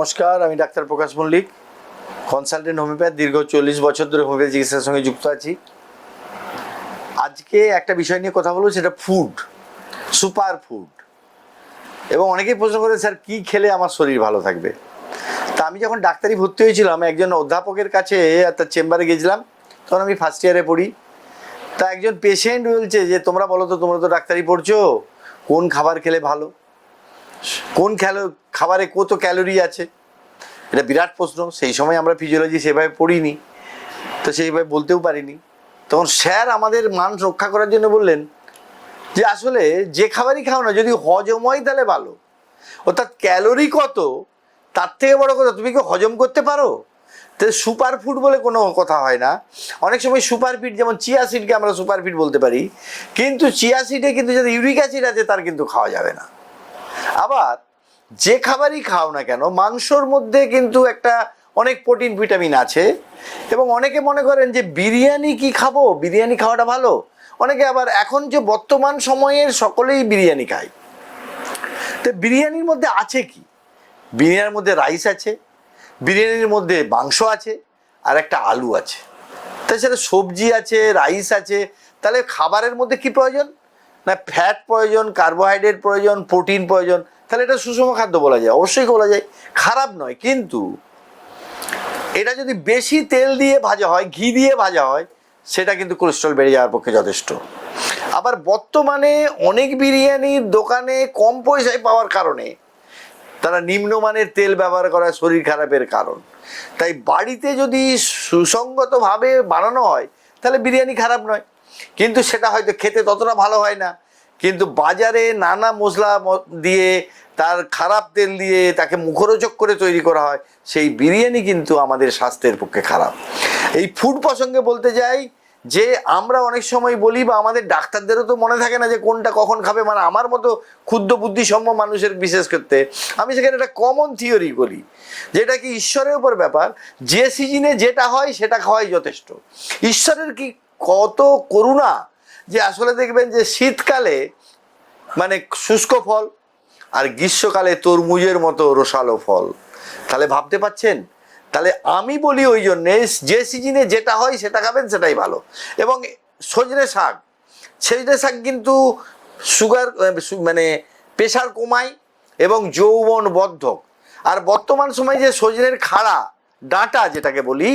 নমস্কার, আমি doctor Prakash Mallick consultant homeopath দীর্ঘ চল্লিশ বছর ধরে হোমিওপ্যাথি চিকিৎসার সঙ্গে যুক্ত আছি। আজকে একটা বিষয় নিয়ে কথা বলব, সেটা ফুড সুপার ফুড এবং অনেকেই প্রশ্ন করে, স্যার, কি খেলে আমার শরীর ভালো থাকবে? তা আমি যখন ডাক্তারি ভর্তি হয়েছিলাম, একজন অধ্যাপকের কাছে তার চেম্বারে গেছিলাম তখন আমি ফার্স্ট ইয়ারে পড়ি। তা একজন পেশেন্ট বলছে যে, তোমরা বলো তো, তোমরা তো ডাক্তারি পড়ছো, কোন খাবার খেলে ভালো? কোন ক্যালো খাবারে কত ক্যালোরি আছে? এটা বিরাট প্রশ্ন। সেই সময় আমরা ফিজিওলজি সেভাবে পড়িনি। তো সেইভাবে বলতেও পারিনি। তখন স্যার আমাদের মান রক্ষা করার জন্য বললেন যে, আসলে যে খাবারই খাও না, যদি হজম হয় তাহলে ভালো। অর্থাৎ ক্যালোরি কত, তার থেকে বড় কথা, তুমি কি হজম করতে পারো? তো সুপার ফুড বলে কোনো কথা হয় না। অনেক সময় সুপার ফিড, যেমন চিয়া সিডকে আমরা সুপার ফিড বলতে পারি। কিন্তু চিয়া সিডে কিন্তু যদি ইউরিক অ্যাসিড আছে, তার কিন্তু খাওয়া যাবে না। আবার যে খাবারই খাও না কেন, মাংসর মধ্যে কিন্তু একটা অনেক প্রোটিন, ভিটামিন আছে এবং অনেকে মনে করেন যে বিরিয়ানি কি খাব? বিরিয়ানি খাওয়াটা ভালো। অনেকে আবার এখন যে বর্তমান সময়ের সকলেই বিরিয়ানি খায়। তো বিরিয়ানির মধ্যে আছে কি? বিরিয়ানির মধ্যে রাইস আছে, বিরিয়ানির মধ্যে মাংস আছে, আর একটা আলু আছে। তাছাড়া সবজি আছে, রাইস আছে, তাহলে খাবারের মধ্যে কি প্রয়োজন? না ফ্যাট প্রয়োজন কার্বোহাইড্রেট প্রয়োজন প্রোটিন প্রয়োজন, তাহলে এটা সুষম খাদ্য বলা যায়, অবশ্যই বলা যায়। খারাপ নয়, কিন্তু এটা যদি বেশি তেল দিয়ে ভাজা হয়, ঘি দিয়ে ভাজা হয়, সেটা কিন্তু কোলেস্ট্রল বেড়ে যাওয়ার পক্ষে যথেষ্ট। আবার বর্তমানে অনেক বিরিয়ানির দোকানে কম পয়সায় পাওয়ার কারণে তারা নিম্নমানের তেল ব্যবহার করা শরীর খারাপের কারণ। তাই বাড়িতে যদি সুসঙ্গতভাবে বানানো হয়, তাহলে বিরিয়ানি খারাপ নয়। কিন্তু সেটা হয়তো খেতে ততটা ভালো হয় না। কিন্তু বাজারে নানা মশলা দিয়ে তার খারাপ তেল দিয়ে তাকে মুখরোচক করে তৈরি করা হয়, সেই বিরিয়ানি কিন্তু আমাদের স্বাস্থ্যের পক্ষে খারাপ। এই ফুড প্রসঙ্গে বলতে যাই যে আমরা অনেক সময় বলি বা আমাদের ডাক্তারদেরও তো মনে থাকে না যে কোনটা কখন খাবে মানে আমার মতো ক্ষুদ্র বুদ্ধিসম্ম মানুষের বিশেষ ক্ষেত্রে আমি সেখানে একটা কমন থিওরি করি যেটা কি ঈশ্বরের উপর ব্যাপার, যে সিজনে যেটা হয় সেটা খাওয়াই যথেষ্ট। ঈশ্বরের কি কত করুণা যে আসলে দেখবেন যে শীতকালে মানে শুষ্ক ফল আর গ্রীষ্মকালে তরমুজের মতো রসালো ফল। তাহলে ভাবতে পাচ্ছেন? তাহলে আমি বলি ওই জন্যে, যে সিজনে যেটা হয় সেটা খাবেন, সেটাই ভালো। এবং সজনে শাক সজনে শাক কিন্তু সুগার মানে প্রেশার কমায় এবং যৌবন বদ্ধক আর বর্তমান সময় যে সজনের খাড়া ডাঁটা যেটাকে বলি,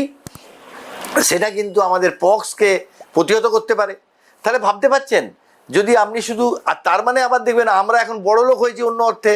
সেটা কিন্তু আমাদের পক্সকে প্রতিহত করতে পারে। তাহলে ভাবতে পাচ্ছেন যদি আপনি শুধু, আর তার মানে আবার দেখবেন আমরা এখন বড় লোক হয়েছি অন্য অর্থে,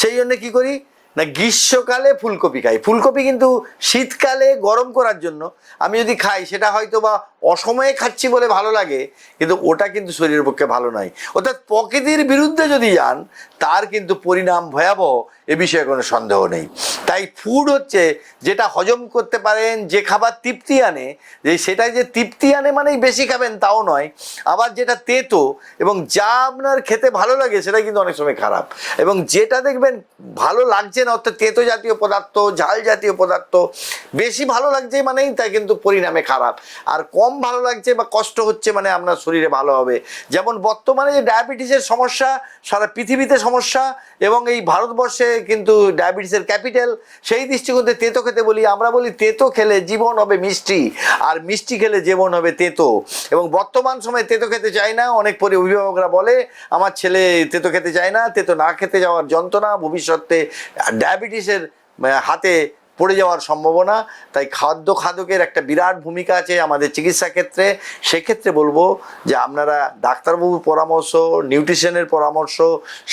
সেই জন্য কি করি না, গ্রীষ্মকালে ফুলকপি খাই। ফুলকপি কিন্তু শীতকালে গরম করার জন্য। আমি যদি খাই, সেটা হয়তো বা অসময়ে খাচ্ছি বলে ভালো লাগে, কিন্তু ওটা কিন্তু শরীরের পক্ষে ভালো নয়। অর্থাৎ প্রকৃতির বিরুদ্ধে যদি যান, তার কিন্তু পরিণাম ভয়াবহ, এ বিষয়ে কোনো সন্দেহ নেই। তাই ফুড হচ্ছে যেটা হজম করতে পারেন, যে খাবার তৃপ্তি আনে, যে সেটা যে তৃপ্তি আনে মানেই বেশি খাবেন তাও নয়। আবার যেটা তেতো এবং যা আপনার খেতে ভালো লাগে সেটা কিন্তু অনেক সময় খারাপ। এবং যেটা দেখবেন ভালো লাগছে না অর্থাৎ তেতো জাতীয় পদার্থ, ঝাল জাতীয় পদার্থ, বেশি ভালো লাগছে মানেই তা কিন্তু পরিণামে খারাপ। আর কম ভালো লাগছে বা কষ্ট হচ্ছে মানে আপনার শরীরে ভালো হবে। যেমন বর্তমানে যে ডায়াবেটিসের সমস্যা, সারা পৃথিবীতে সমস্যা, এবং এই ভারতবর্ষে কিন্তু ডায়াবেটিসের ক্যাপিটাল, সেই দৃষ্টিকোণে তেতো খেতে বলি, আমরা বলি তেতো খেলে জীবন হবে মিষ্টি, আর মিষ্টি খেলে জীবন হবে তেতো। এবং বর্তমান সময়ে তেতো খেতে চায় না, অনেক পরে অভিভাবকরা বলে, আমার ছেলে তেতো খেতে চায় না, তেতো না খেতে যাওয়ার যন্ত্রণা, ভবিষ্যতে ডায়াবেটিসের আহ, হাতে পড়ে যাওয়ার সম্ভাবনা, তাই খাদ্য খাদকের একটা বিরাট ভূমিকা আছে আমাদের চিকিৎসা ক্ষেত্রে। সেক্ষেত্রে বলব যে আপনারা ডাক্তারবাবুর পরামর্শ, নিউট্রিশনের পরামর্শ,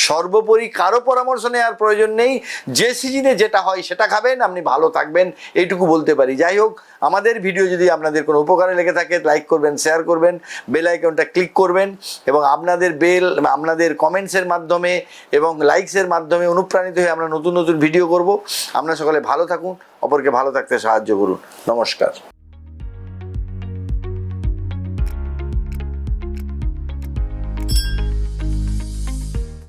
সর্বোপরি কারও পরামর্শ নেওয়ার প্রয়োজন নেই। যে সিজনে যেটা হয় সেটা খাবেন, আপনি ভালো থাকবেন, এইটুকু বলতে পারি। যাই হোক, আমাদের ভিডিও যদি আপনাদের কোনো উপকারে লেগে থাকে, লাইক করবেন, শেয়ার করবেন, বেল আইকনটা ক্লিক করবেন এবং আপনাদের বেল, আপনাদের কমেন্টসের মাধ্যমে এবং লাইকসের মাধ্যমে অনুপ্রাণিত হয়ে আমরা নতুন নতুন ভিডিও করব। আপনারা সকলে ভালো থাকুন অপরকে ভালো থাকতে সাহায্য করুন। নমস্কার।